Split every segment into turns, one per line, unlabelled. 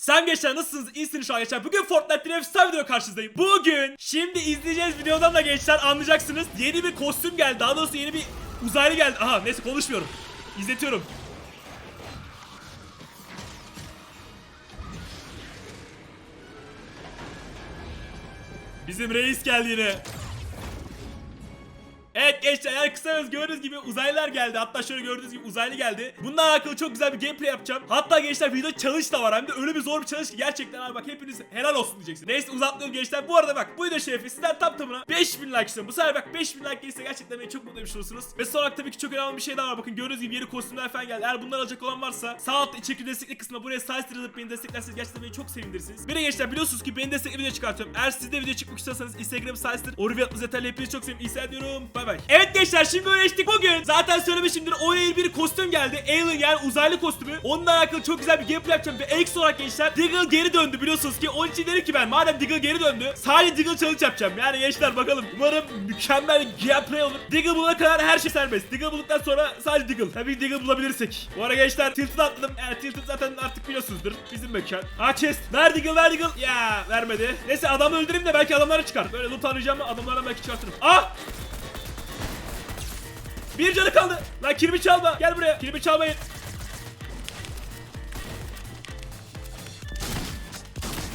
Sen gençler nasılsınız? İyisiniz şu an gençler. Bugün Fortnite'te efsane video karşınızdayım. Bugün şimdi izleyeceğiz videodan da gençler anlayacaksınız. Yeni bir kostüm geldi. Daha doğrusu yeni bir uzaylı geldi. Aha neyse konuşmuyorum. İzletiyorum. Bizim reis geldi yine. Evet gençler yani kısa öz gördüğünüz gibi uzaylılar geldi. Hatta şöyle gördüğünüz gibi uzaylı geldi. Bununla alakalı çok güzel bir gameplay yapacağım. Hatta gençler video challenge da var. Hem de öyle bir zor bir challenge ki gerçekten abi bak hepiniz helal olsun diyeceksiniz. Neyse uzatmıyorum gençler. Bu arada bak bu video şerefi sizden tam tamına 5000 like istiyorum. Bu sefer bak 5000 like gelirse gerçekten beni çok mutlu etmiş olursunuz. Ve son olarak tabii ki çok önemli bir şey daha var. Bakın gördüğünüz gibi yeni kostümler falan geldi. Eğer bunları alacak olan varsa sağ altta içerik destekli kısmına buraya sağ yazıp beni desteklerseniz gerçekten beni çok sevindirirsiniz. Bir de gençler biliyorsunuz ki beni destekli video çıkartıyorum. Eğer siz de video çıkmak istiyorsanız Instagram Orivia Atlas yeterli hepinizi çok seviyorum. İyi seyirler. Bay bay. Evet gençler şimdi öğreştik bugün. Zaten söylemişimdir o yıl bir kostüm geldi. Alien yani uzaylı kostümü. Onunla alakalı çok güzel bir gameplay yapacağım. Ve ekstra olarak gençler Diggle geri döndü biliyorsunuz ki. Onun için dedim ki ben madem Diggle geri döndü. Sadece Diggle challenge yapacağım. Yani gençler bakalım. Umarım mükemmel gameplay olur. Diggle bulana kadar her şey serbest. Diggle bulduktan sonra sadece Diggle. Tabii Diggle bulabilirsek. Bu ara gençler Tilted atladım. Yani Tilted zaten artık biliyorsunuzdur. Bizim mekan. Aa chest. Ver Diggle ver Diggle. Ya vermedi. Neyse adamı öldüreyim de belki adamları çıkar. Böyle loot arayacağım adamlardan belki çıkartırım. Ah! Bir canı kaldı. Lan kilimi çalma. Gel buraya. Kilimi çalmayın.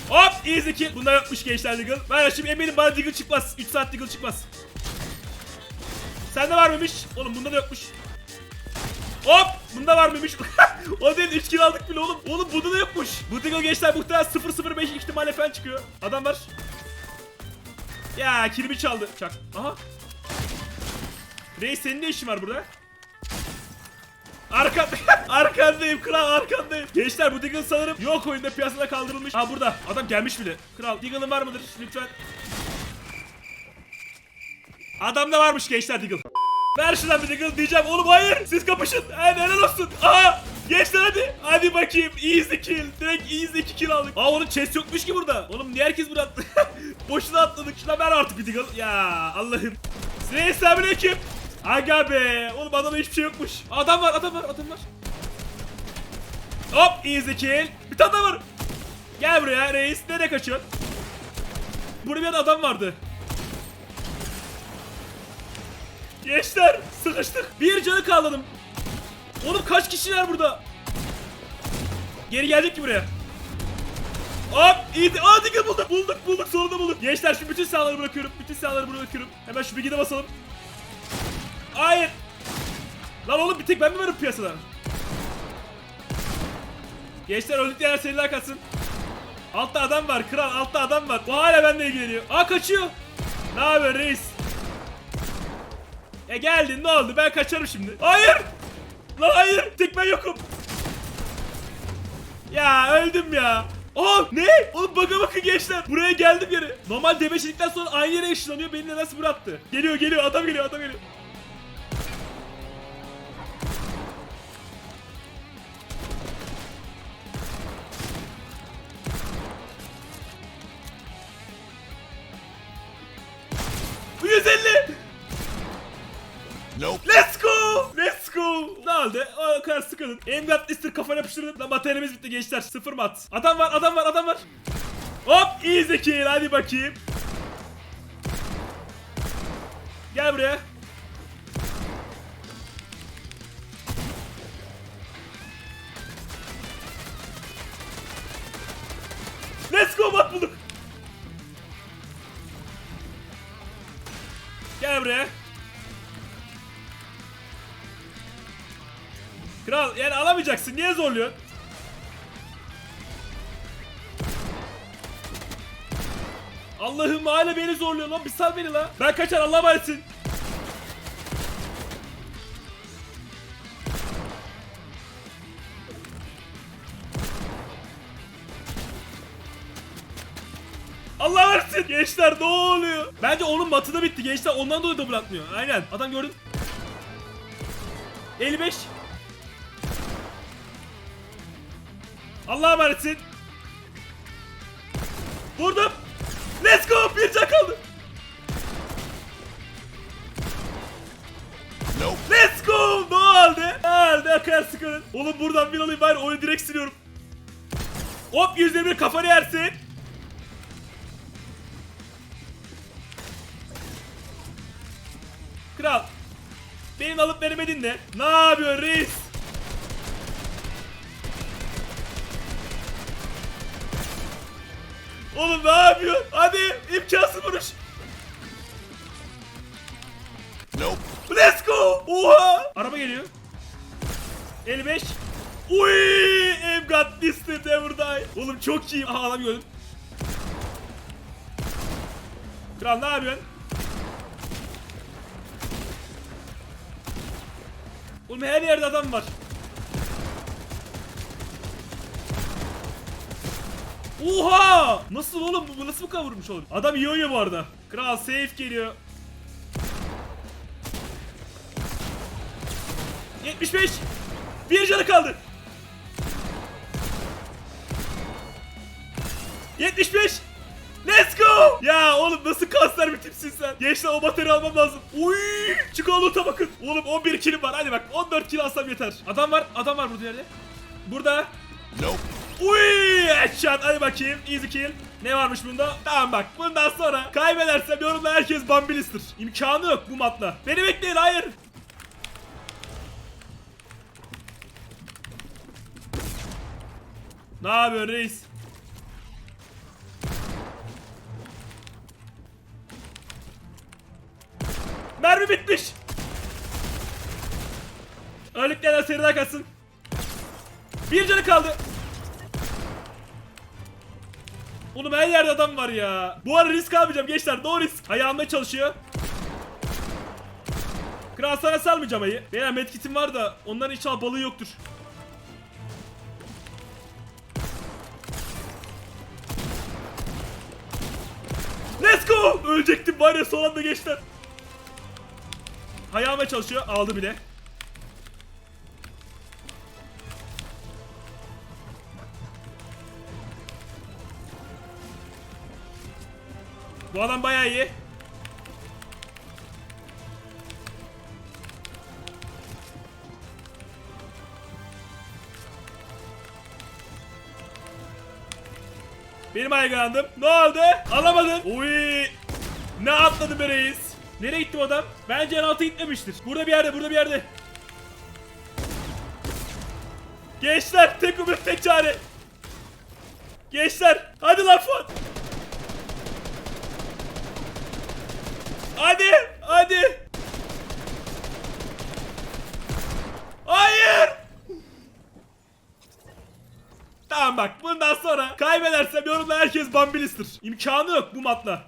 Hop easy kill. Bunda yokmuş gençler Deagle. Ben şimdi eminim bana Deagle çıkmaz. 3 saat Deagle çıkmaz. Sende var mıymış? Oğlum bunda da yokmuş. Hop! Bunda var mıymış? o değil 3 kill aldık bile oğlum. Oğlum bunda da yokmuş. Bu Deagle gençler muhtemelen 005 ihtimalle falan çıkıyor. Adam var. Ya kilimi çaldı. Çak. Aha. Reis senin ne işin var burada? Arka arkandayım kral arkandayım. Gençler bu Deagle sanırım yok oyunda piyasada kaldırılmış. Ha burada adam gelmiş bile. Kral Deagle'ın var mıdır lütfen? Adamda varmış gençler Deagle. Ver şuradan bir Deagle diyeceğim. Oğlum hayır siz kapışın. Hadi helal olsun. Aha Gençler hadi. Hadi bakayım. Easy kill. Direkt easy 2 kill aldık. Aa onun chest yokmuş ki burada. Oğlum niye herkes attı? Boşuna atladık. Şuna ver artık bir Deagle. Ya Allah'ım. Selamünaleyküm. Aga be. Oğlum adamda hiçbir şey yokmuş. Adam var adam var adam var. Hop easy kill. Bir tane var. Gel buraya reis. Nereye kaçıyorsun? Burada bir adam vardı. Gençler sıkıştık. Bir canı kaldırdım. Oğlum kaç kişiler burada? Geri geldik ki buraya. Hop iyi. Aa Diggle bulduk. Bulduk bulduk sonunda bulduk. Gençler şu bütün silahları bırakıyorum. Bütün silahları bırakıyorum. Hemen şu bilgide basalım. Hayır. Lan oğlum bir tek ben mi varım piyasada? Gençler öldük diğer seriler katsın. Altta adam var kral altta adam var. O hala benimle ilgileniyor. Aa kaçıyor. Ne haber reis? E geldin ne oldu ben kaçarım şimdi. Hayır. Lan hayır tek ben yokum. Ya öldüm ya. Aa ne? Oğlum baka bakın gençler. Buraya geldim yere. Normal demeçlikten sonra aynı yere ışınlanıyor. Beni nedense bıraktı. Geliyor geliyor adam geliyor adam geliyor.
Nope.
Let's go! Let's go! Ne oldu? O kadar sıkıldın. Emgat Lister kafana yapıştırdım. Lan materyalimiz bitti gençler. Sıfır mat. Adam var, adam var, adam var. Hop! Easy kill. Hadi bakayım. Gel buraya. Let's go mat bulduk. Gel buraya. Kral yani alamayacaksın. Niye zorluyorsun? Allah'ım hala beni zorluyor lan. Bir sal beni lan. Ben kaçar Allah'a emanetsin. Allah'a emanetsin. Gençler ne oluyor? Bence onun matı da bitti. Gençler ondan dolayı da bırakmıyor. Aynen. Adam gördün. 55 Allah'a emanetsin. Vurdum. Let's go. Bir can kaldı.
Nope.
Let's go. Ne oldu? Ne oldu? Akar sıkılın. Oğlum buradan bir alayım ben oyunu direkt siliyorum. Hop 121 kafanı yersin. Kral. Benim alıp veremedin ne? Ne yapıyorsun reis? Oğlum ne yapıyorsun? Hadi imkansız vuruş.
Nope.
Let's go! Oha! Araba geliyor. 55. Uy! Em got this never die. Oğlum çok iyi. Aha adam gördüm. Kral ne yapıyorsun? Oğlum her yerde adam var. Oha! Nasıl oğlum bu, nasıl bu kadar vurmuş oğlum? Adam iyi oynuyor bu arada. Kral safe geliyor. 75. Bir canı kaldı. 75. Let's go. Ya oğlum nasıl kanser bir tipsin sen. Gençler o bataryayı almam lazım. Uy! Çikolata bakın. Oğlum 11 kilim var. Hadi bak 14 kilo alsam yeter. Adam var. Adam var burada yerde. Burada.
Nope.
Uy! Headshot. Hadi bakayım. Easy kill. Ne varmış bunda? Tamam bak. Bundan sonra kaybedersem yorumda herkes bambilistir. İmkanı yok bu matla. Beni bekleyin. Hayır. Ne yapıyorsun reis? Mermi bitmiş. Öldüklerden seriden kaçsın. Bir canı kaldı. Oğlum her yerde adam var ya. Bu ara risk almayacağım gençler. No risk. Ayağımda çalışıyor. Kral sana salmayacağım ayı. Beyler medkitim var da onların inşallah balığı yoktur. Let's go! Ölecektim var ya son anda gençler. Ayağıma çalışıyor. Aldı bile. Bu adam bayağı iyi. Benim ayaklandım. Ne oldu? Alamadın. Uy. Ne atladı be reis? Nereye gitti adam? Bence en altı gitmemiştir. Burada bir yerde, burada bir yerde. Gençler, tek umut tek çare. Gençler, hadi lan Fuat. Hadi, hadi. Hayır. Tamam bak bundan sonra kaybedersem yorumda herkes bambilistir. İmkanı yok bu matla.